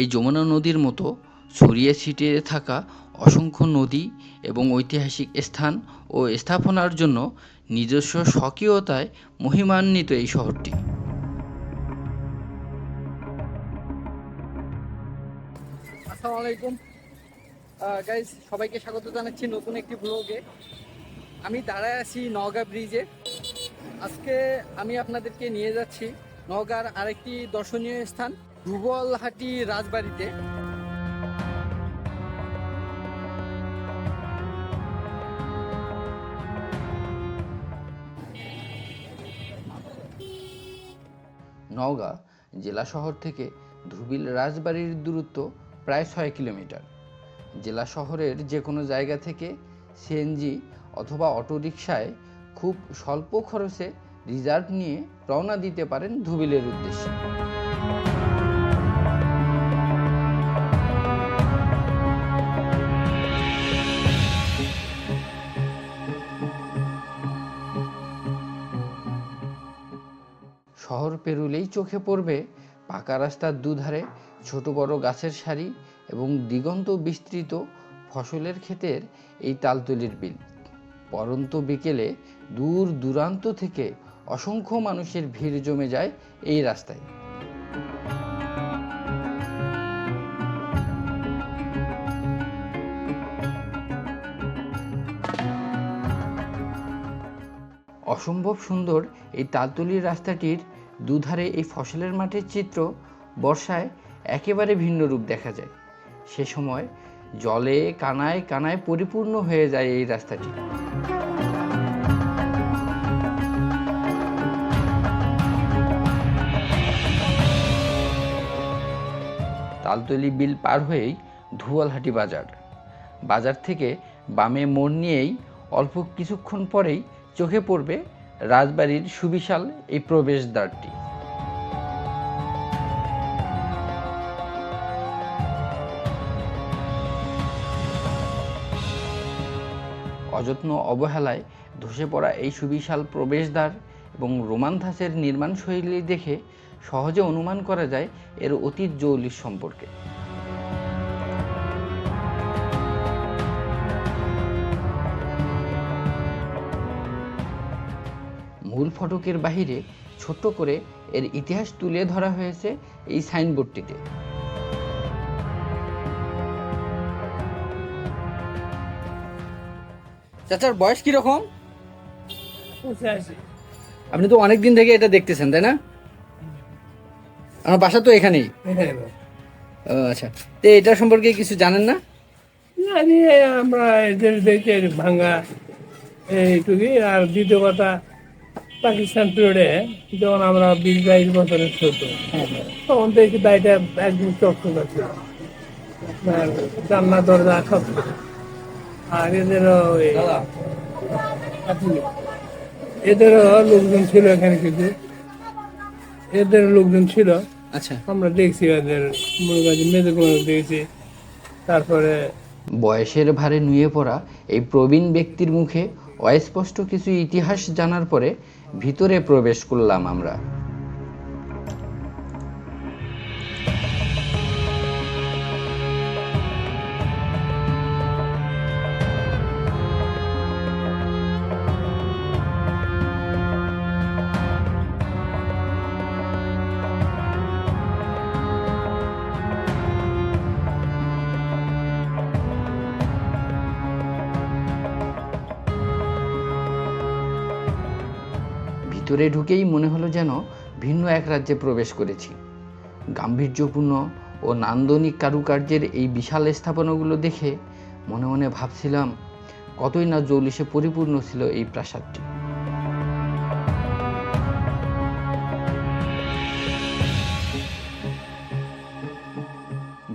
এই যমুনা নদীর মতো ছড়িয়ে ছিটিয়ে থাকা অসংখ্য নদী এবং ঐতিহাসিক স্থান ও স্থাপনার জন্য নিজস্ব স্বকীয়তায় মহিমান্বিত এই শহরটি। আলাইকুম। সবাইকে স্বাগত জানাচ্ছি নতুন একটি ব্লগে আমি দাঁড়ায় আছি নওগাঁ ব্রিজে আজকে আমি আপনাদেরকে নিয়ে যাচ্ছি নওগাঁর আরেকটি দর্শনীয় স্থান। ভূগোলহাটি রাজবাড়িতে নওগাঁ জেলা শহর থেকে ধুবিল রাজবাড়ির দূরত্ব প্রায় ছয় কিলোমিটার। জেলা শহরের যে কোনো জায়গা থেকে সিএনজি অথবা অটোরিকশায় খুব স্বল্প খরচে রিজার্ভ নিয়ে রওনা দিতে পারেন ধুবিলের উদ্দেশ্যে। পেরুলেই চোখে পড়বে পাকা রাস্তার দুধারে, ছোট বড় গাছের সারি এবং দিগন্ত বিস্তৃত ফসলের ক্ষেতের এই তালতলির বিল। পরন্ত বিকেলে দূর দূরান্ত থেকে অসংখ্য মানুষের ভিড় জমে যায় এই রাস্তায়। অসম্ভব সুন্দর এই তালতলির রাস্তাটির দুধারে এই ফসলের মাঠের চিত্র বর্ষায় একেবারে ভিন্ন রূপ দেখা যায়। সে সময় জলে কানায় কানায় পরিপূর্ণ হয়ে যায় এই রাস্তাটি। তালতলি বিল পার হয়েই ধুয়ালহাটি বাজার। বাজার থেকে বামে মোড় নিয়েই অল্প কিছুক্ষণ পরেই চোখে পড়বে রাজবাড়ির সুবিশাল এই প্রবেশদ্বারটি। অযত্ন অবহেলায় ধসে পড়া এই সুবিশাল প্রবেশদ্বার এবং রোমান্থাসের নির্মাণ শৈলী দেখে সহজে অনুমান করা যায় এর অতীত জৌলিশ সম্পর্কে। মূল ফটকের বাহিরে ছোট্ট করে এর ইতিহাস তুলে ধরা হয়েছে এই সাইনবোর্ডটিতে। চাচার বয়স কীরকম? আপনি তো অনেক দিন থেকে এটা দেখতেছেন তাই না? আমার বাসা তো এখানেই। ও, আচ্ছা। তো এটা সম্পর্কে কিছু জানেন না? জানি আমরা এদের দেখে ভাঙ্গা এইটুকুই। আর দ্বিতীয় কথা পাকিস্তান পিরিয়ডে যখন আমরা বিশ বাইশ বছরের ছোট তখন দেখি বাড়িটা একদম চকচকা ছিল। আর জানলা দরজা সব আর এদেরও ওই এদেরও লোকজন ছিল এখানে কিছু। এদের লোকজন ছিল। আচ্ছা। আমরা দেখছি এদের মনে করি মেয়েদের দেখেছি। তারপরে বয়সের ভারে নুয়ে পড়া এই প্রবীণ ব্যক্তির মুখে অস্পষ্ট কিছু ইতিহাস জানার পরে ভিতরে প্রবেশ করলাম আমরা। ভিতরে ঢুকেই মনে হলো যেন ভিন্ন এক রাজ্যে প্রবেশ করেছি। গাম্ভীর্যপূর্ণ ও নান্দনিক কারুকার্যের এই বিশাল স্থাপনাগুলো দেখে মনে মনে ভাবছিলাম, কতই না জৌলিশে পরিপূর্ণ ছিল এই প্রাসাদটি।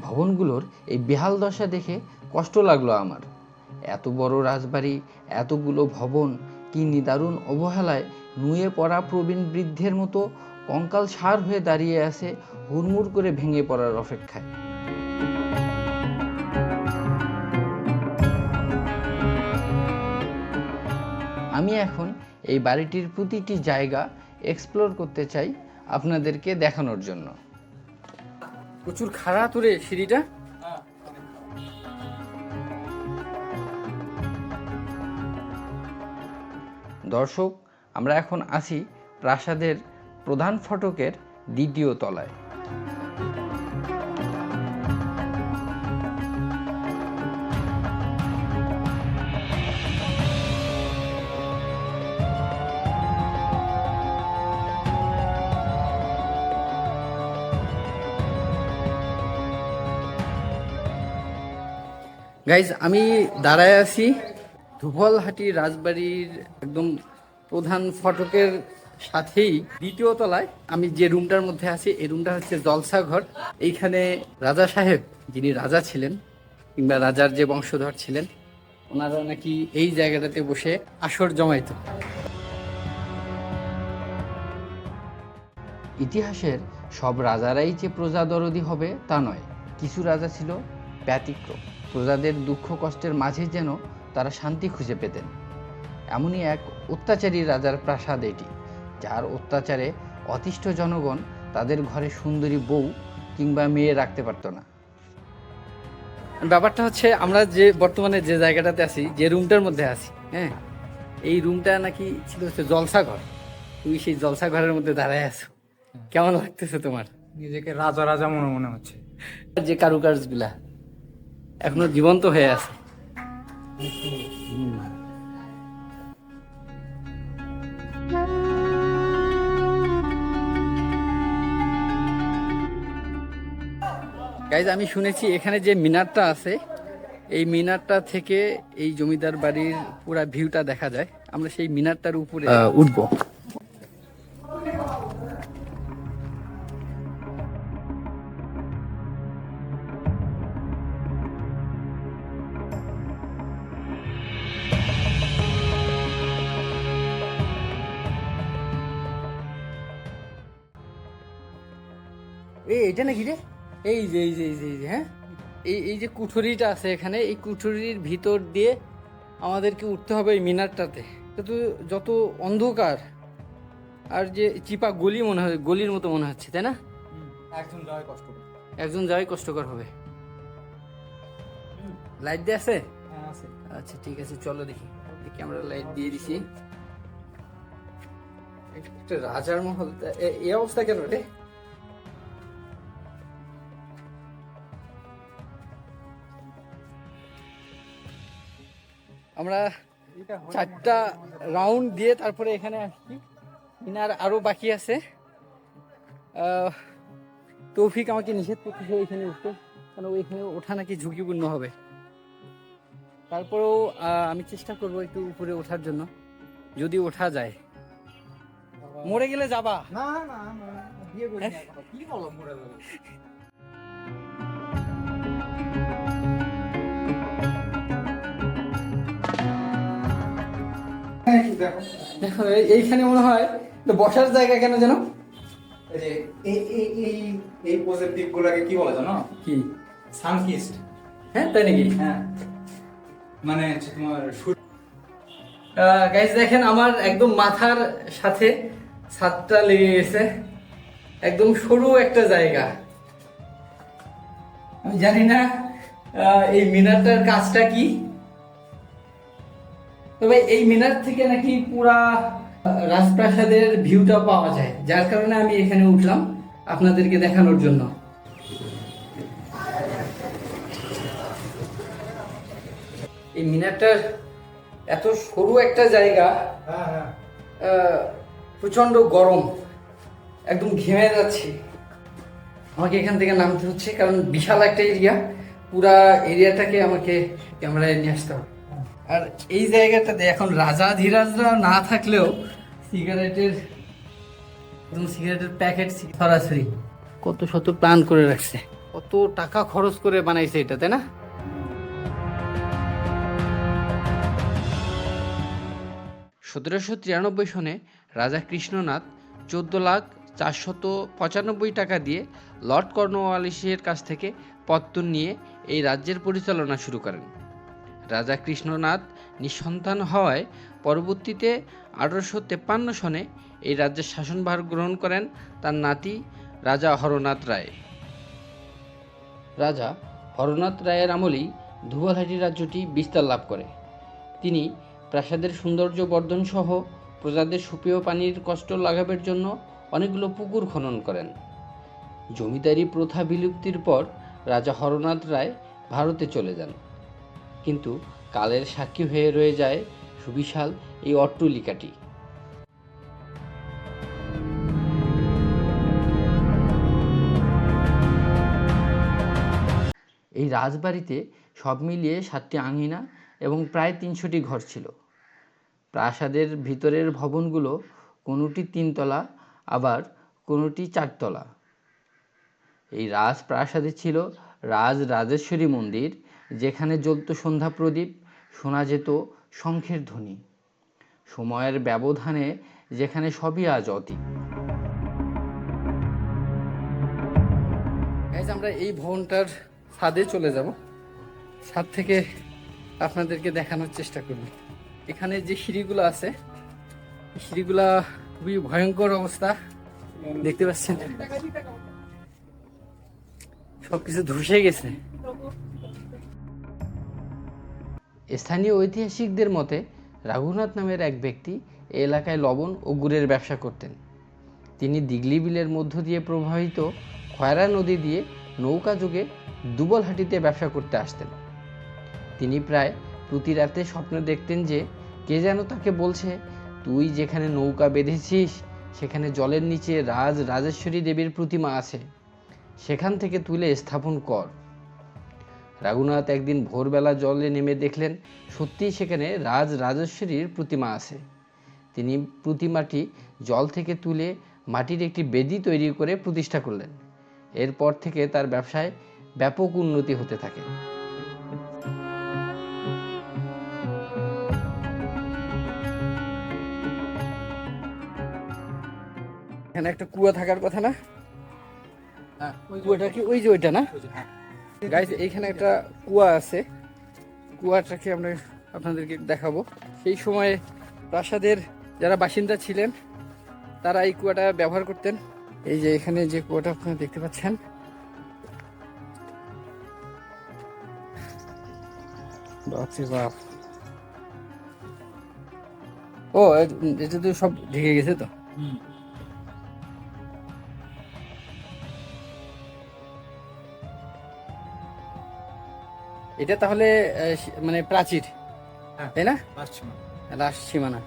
ভবনগুলোর এই বেহাল দশা দেখে কষ্ট লাগল আমার। এত বড় রাজবাড়ি, এতগুলো ভবন কি নিদারুণ অবহেলায় নুয়ে পড়া প্রবীণ বৃদ্ধের মতো কঙ্কাল সার হয়ে দাঁড়িয়ে আছে হুড়মুড় করে ভেঙে পড়ার অপেক্ষায়। আমি এখন এই বাড়িটির প্রতিটি জায়গা এক্সপ্লোর করতে চাই আপনাদেরকে দেখানোর জন্য। প্রচুর খাড়া তোরে সিঁড়িটা। দর্শক আমরা এখন আছি প্রাসাদের প্রধান ফটকের দ্বিতীয় তলায়। গাইজ আমি দাঁড়ায় আছি ধুবলহাটি রাজবাড়ির একদম প্রধান ফটকের সাথেই দ্বিতীয় তলায় আমি যে রুমটার মধ্যে আছি, এই রুমটা হচ্ছে জলসা ঘর এইখানে রাজা সাহেব, যিনি রাজা ছিলেন, কিংবা রাজার যে বংশধর ছিলেন, ওনারা নাকি এই জায়গাটাতে বসে আসর জমাইতো। ইতিহাসের সব রাজারাই যে প্রজাদরদি হবে তা নয়, কিছু রাজা ছিল ব্যতিক্রম। প্রজাদের দুঃখ কষ্টের মাঝে যেন তারা শান্তি খুঁজে পেতেন। এমনই এক অত্যাচারী রাজার প্রাসাদ এটি যার অত্যাচারে অতিষ্ঠ জনগণ তাদের ঘরে সুন্দরী বউ কিংবা মেয়ে রাখতে পারত না। ব্যাপারটা হচ্ছে আমরা যে বর্তমানে যে জায়গাটাতে আছি যে রুমটার মধ্যে আছি হ্যাঁ এই রুমটা নাকি ছিল হচ্ছে জলসা ঘর তুমি সেই জলসা ঘরের মধ্যে দাঁড়ায় আছো। কেমন লাগতেছে তোমার? নিজেকে রাজা রাজা মনে মনে হচ্ছে। যে কারুকাজগুলা এখনও জীবন্ত হয়ে আছে। গাইজ আমি শুনেছি এখানে যে মিনারটা আছে, এই মিনারটা থেকে এই জমিদার বাড়ির পুরা ভিউটা দেখা যায়। আমরা সেই মিনারটার উপরে উঠবো। এটা নাকি রে? এই যে এই যে এই যে এই যে হ্যাঁ? এই এই যে কুঠুরিটা আছে এখানে এই কুঠুরির ভিতর দিয়ে আমাদেরকে উঠতে হবে এই মিনারটাতে। কিন্তু যত অন্ধকার আর যে চিপা গলি মনে হয় গলির মতো মনে হচ্ছে তাই না? একজন যাওয়াই কষ্ট করে একজন যাওয়াই কষ্টকর হবে। লাইট দিয়ে আছে? হ্যাঁ আচ্ছা ঠিক আছে চলো দেখি। ক্যামেরা লাইট দিয়ে দিছি। একটা রাজার মহল এ- এই অবস্থা কেন রে? আমরা চারটা রাউন্ড দিয়ে তারপরে এখানে আসছি ইনার আরও বাকি আছে। তৌফিক আমাকে নিষেধ করতেছে ওইখানে উঠতে। কারণ ওইখানে ওঠা নাকি ঝুঁকিপূর্ণ হবে। তারপরেও আমি চেষ্টা করব একটু উপরে ওঠার জন্য। যদি ওঠা যায়। মরে গেলে যাবা। না না না বিয়ে করি কি বলো মরে যাবে? দেখো। দেখো এই- এইখানে মনে হয় তো বসার জায়গা কেন যেন? এই এই এই পোজের টিপগুলোকে কি বলে জানো? কি? সানকিস্ট হ্যাঁ তাই নাকি? হ্যাঁ। মানে তোমার গাইজ দেখেন আমার একদম মাথার সাথে ছাদটা লেগে গেছে। একদম সরু একটা জায়গা। আমি জানি না এই মিনারটার কাজটা কি? তবে এই মিনার থেকে নাকি পুরা রাজপ্রাসাদের ভিউটা পাওয়া যায়। যার কারণে আমি এখানে উঠলাম আপনাদেরকে দেখানোর জন্য। এই মিনারটার এত সরু একটা জায়গা হ্যাঁ হ্যাঁ। প্রচণ্ড গরম একদম ঘেমে যাচ্ছি। আমাকে এখান থেকে নামতে হচ্ছে কারণ বিশাল একটা এরিয়া। পুরা এরিয়াটাকে আমাকে ক্যামেরায় নিয়ে আসতে হবে। আর এই জায়গাটাতে এখন রাজা ধীরাজরা না থাকলেও সিগারেটের একদম সিগারেটের প্যাকেট সরাসরি কত শত প্ল্যান করে রাখছে। কত টাকা খরচ করে বানাইছে এটা, তাই না? সতেরোশো তিরানব্বই সনে রাজা কৃষ্ণনাথ চোদ্দ লাখ চারশত পঁচানব্বই টাকা দিয়ে লর্ড কর্নওয়ালিসের কাছ থেকে পত্তন নিয়ে এই রাজ্যের পরিচালনা শুরু করেন। রাজা কৃষ্ণনাথ নিঃসন্তান হওয়ায় পরবর্তীতে আঠারোশো তেপ্পান্ন সনে এই রাজ্যের শাসনভার গ্রহণ করেন তার নাতি রাজা হরনাথ রায়। রাজা হরনাথ রায়ের আমলেই ধুবলহাটি রাজ্যটি বিস্তার লাভ করে। তিনি প্রাসাদের সৌন্দর্য বর্ধন সহ প্রজাদের সুপেয় পানির কষ্ট লাঘবের জন্য অনেকগুলো পুকুর খনন করেন। জমিদারি প্রথা বিলুপ্তির পর রাজা হরনাথ রায় ভারতে চলে যান। কিন্তু কালের সাক্ষী হয়ে রয়ে যায় সুবিশাল এই অট্টলিকাটি। এই রাজবাড়িতে সব মিলিয়ে সাতটি আঙিনা এবং প্রায় তিনশোটি ঘর ছিল। প্রাসাদের ভিতরের ভবনগুলো কোনোটি তিনতলা, আবার কোনোটি চারতলা। এই রাজপ্রাসাদে ছিল রাজ রাজেশ্বরী মন্দির যেখানে জ্বলত সন্ধ্যা প্রদীপ, শোনা যেত শঙ্খের ধ্বনি। সময়ের ব্যবধানে যেখানে সবই আজ অতীত। আমরা এই ভবনটার ছাদে চলে যাব। ছাদ থেকে আপনাদেরকে দেখানোর চেষ্টা করব। এখানে যে সিঁড়িগুলো আছে সিঁড়িগুলা খুবই ভয়ঙ্কর অবস্থা। দেখতে পাচ্ছেন? সবকিছু ধসে গেছে। স্থানীয় ঐতিহাসিকদের মতে, রাঘুনাথ নামের এক ব্যক্তি এই এলাকায় লবণ ও গুড়ের ব্যবসা করতেন। তিনি দিগলি বিলের মধ্য দিয়ে প্রবাহিত খয়রা নদী দিয়ে নৌকা যুগে দুবলহাটিতে ব্যবসা করতে আসতেন। তিনি প্রায় প্রতি রাতে স্বপ্ন দেখতেন যে, কে যেন তাকে বলছে, তুই যেখানে নৌকা বেঁধেছিস, সেখানে জলের নিচে রাজ রাজেশ্বরী দেবীর প্রতিমা আছে। সেখান থেকে তুলে স্থাপন কর। রাঘুনাথ একদিন ভোরবেলা জলে নেমে দেখলেন সত্যিই সেখানে রাজ রাজেশ্বরীর প্রতিমা আছে। তিনি প্রতিমাটি জল থেকে তুলে মাটির একটি বেদি তৈরি করে প্রতিষ্ঠা করলেন। এরপর থেকে তার ব্যবসায় ব্যাপক উন্নতি হতে থাকে। এখানে একটা কুয়া থাকার কথা না? কুয়াটা কি? ওই যে ওইটা না? গাইজ এইখানে একটা কুয়া আছে। কুয়াটাকে আমরা আপনাদেরকে দেখাবো। সেই সময়ে প্রাসাদের যারা বাসিন্দা ছিলেন, তারা এই কুয়াটা ব্যবহার করতেন। এই যে এখানে যে কুয়াটা আপনারা দেখতে পাচ্ছেন। বাপ। ও এটা তো সব ঢেকে গেছে তো? এটা তাহলে মানে প্রাচীর তাই না? লাস্ট সীমানা।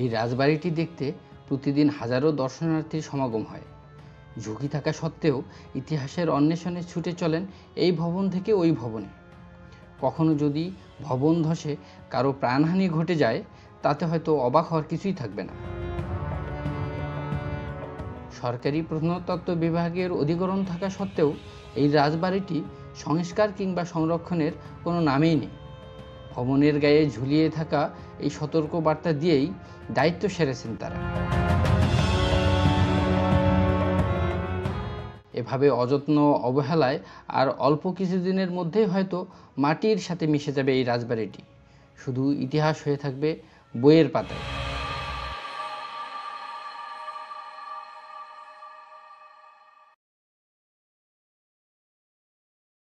এই রাজবাড়িটি দেখতে প্রতিদিন হাজারো দর্শনার্থীর সমাগম হয়। ঝুঁকি থাকা সত্ত্বেও ইতিহাসের অন্বেষণে ছুটে চলেন এই ভবন থেকে ওই ভবনে। কখনো যদি ভবন ধসে কারও প্রাণহানি ঘটে যায়, তাতে হয়তো অবাক হওয়ার কিছুই থাকবে না। সরকারি প্রত্নতত্ত্ব বিভাগের অধিকরণ থাকা সত্ত্বেও এই রাজবাড়িটি সংস্কার কিংবা সংরক্ষণের কোনো নামেই নেই। ভবনের গায়ে ঝুলিয়ে থাকা এই সতর্ক বার্তা দিয়েই দায়িত্ব সেরেছেন তারা। এভাবে অযত্ন অবহেলায় আর অল্প কিছুদিনের মধ্যেই হয়তো মাটির সাথে মিশে যাবে এই রাজবাড়িটি। শুধু ইতিহাস হয়ে থাকবে বইয়ের পাতায়।